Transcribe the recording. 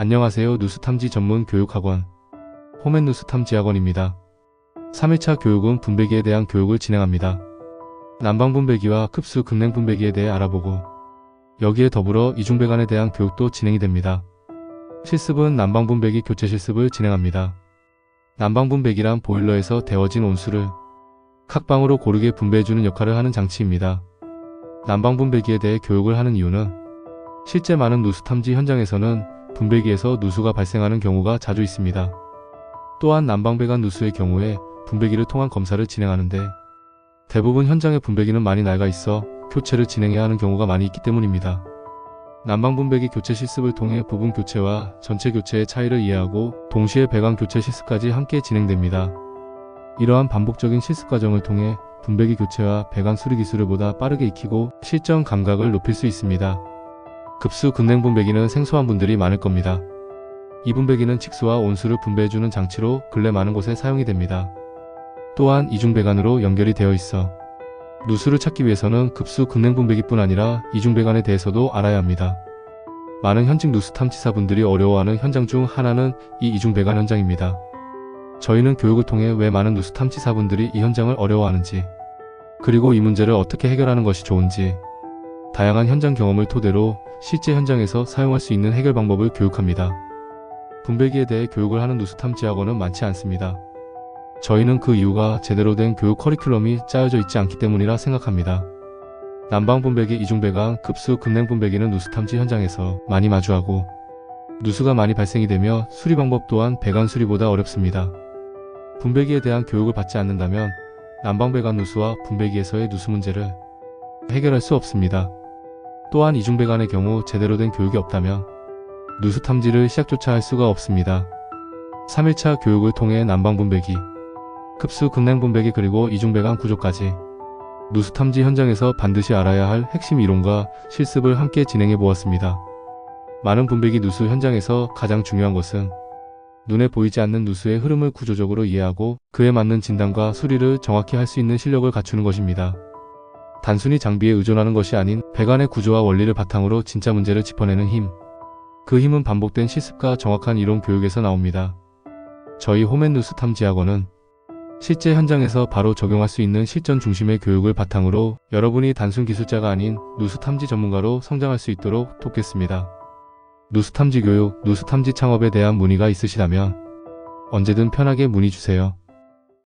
안녕하세요. 누수탐지 전문 교육학원 홈앤 누수탐지학원입니다. 3일차 교육은 분배기에 대한 교육을 진행합니다. 난방 분배기와 급수 급냉 분배기에 대해 알아보고 여기에 더불어 이중배관에 대한 교육도 진행이 됩니다. 실습은 난방 분배기 교체 실습을 진행합니다. 난방 분배기란 보일러에서 데워진 온수를 각방으로 고르게 분배해주는 역할을 하는 장치입니다. 난방 분배기에 대해 교육을 하는 이유는 실제 많은 누수 탐지 현장에서는 분배기에서 누수가 발생하는 경우가 자주 있습니다. 또한 난방배관 누수의 경우에 분배기를 통한 검사를 진행하는데 대부분 현장의 분배기는 많이 낡아 있어 교체를 진행해야 하는 경우가 많이 있기 때문입니다. 난방 분배기 교체 실습을 통해 부분 교체와 전체 교체의 차이를 이해하고 동시에 배관 교체 실습까지 함께 진행됩니다. 이러한 반복적인 실습 과정을 통해 분배기 교체와 배관 수리 기술을 보다 빠르게 익히고 실전 감각을 높일 수 있습니다. 급수 급냉 분배기는 생소한 분들이 많을 겁니다. 이 분배기는 직수와 온수를 분배해주는 장치로 근래 많은 곳에 사용이 됩니다. 또한 이중배관으로 연결이 되어 있어 누수를 찾기 위해서는 급수 급냉 분배기뿐 아니라 이중배관에 대해서도 알아야 합니다. 많은 현직 누수 탐지사분들이 어려워하는 현장 중 하나는 이 이중배관 현장입니다. 저희는 교육을 통해 왜 많은 누수 탐지사분들이 이 현장을 어려워하는지, 그리고 이 문제를 어떻게 해결하는 것이 좋은지, 다양한 현장 경험을 토대로 실제 현장에서 사용할 수 있는 해결 방법을 교육합니다. 분배기에 대해 교육을 하는 누수 탐지 학원은 많지 않습니다. 저희는 그 이유가 제대로 된 교육 커리큘럼이 짜여져 있지 않기 때문이라 생각합니다. 난방 분배기, 이중배관, 급수, 급냉 분배기는 누수 탐지 현장에서 많이 마주하고 누수가 많이 발생이 되며 수리 방법 또한 배관 수리보다 어렵습니다. 분배기에 대한 교육을 받지 않는다면 난방 배관 누수와 분배기에서의 누수 문제를 해결할 수 없습니다. 또한 이중배관의 경우 제대로 된 교육이 없다면 누수 탐지를 시작조차 할 수가 없습니다. 3일차 교육을 통해 난방 분배기, 급수 급냉 분배기 그리고 이중배관 구조까지 누수 탐지 현장에서 반드시 알아야 할 핵심 이론과 실습을 함께 진행해 보았습니다. 많은 분배기 누수 현장에서 가장 중요한 것은 눈에 보이지 않는 누수의 흐름을 구조적으로 이해하고 그에 맞는 진단과 수리를 정확히 할 수 있는 실력을 갖추는 것입니다. 단순히 장비에 의존하는 것이 아닌 배관의 구조와 원리를 바탕으로 진짜 문제를 짚어내는 힘. 그 힘은 반복된 실습과 정확한 이론 교육에서 나옵니다. 저희 홈앤누스 탐지학원은 실제 현장에서 바로 적용할 수 있는 실전 중심의 교육을 바탕으로 여러분이 단순 기술자가 아닌 누수 탐지 전문가로 성장할 수 있도록 돕겠습니다. 누수 탐지 교육, 누수 탐지 창업에 대한 문의가 있으시다면 언제든 편하게 문의 주세요.